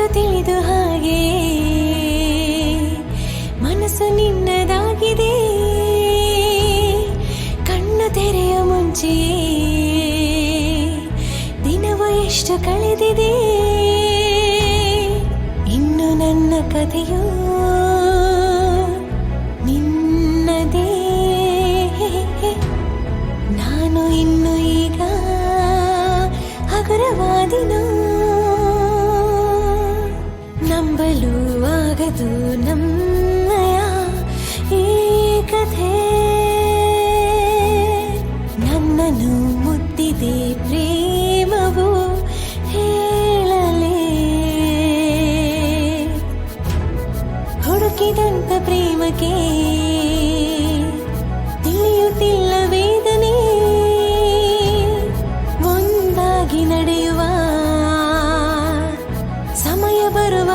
ಅದು ತಿಳಿದು ಹಾಗೆ. ಮನಸ್ಸು ನಿನ್ನದಾಗಿದೆ. ಕಣ್ಣು ತೆರೆಯ ಮುಂಚೆ ದಿನವ ಎಷ್ಟು ಕಳೆದಿದೆ. ಇನ್ನು ನನ್ನ ಕಥೆಯು ನಿನ್ನದೇ. ನಾನು ಇನ್ನು ಈಗ ಹಗುರವಾದಿನೋ ಕಥೆ. ನನ್ನನ್ನು ಮುತ್ತಿದೆ ಪ್ರೇಮವು ಹೇಳಲೆ. ಹುಡುಕಿದಂತ ಪ್ರೇಮಕ್ಕೆ ತಿಳಿಯುತ್ತಿಲ್ಲ ವೇದನೆ. ಒಂದಾಗಿ ನಡೆಯುವ ಸಮಯ ಬರುವ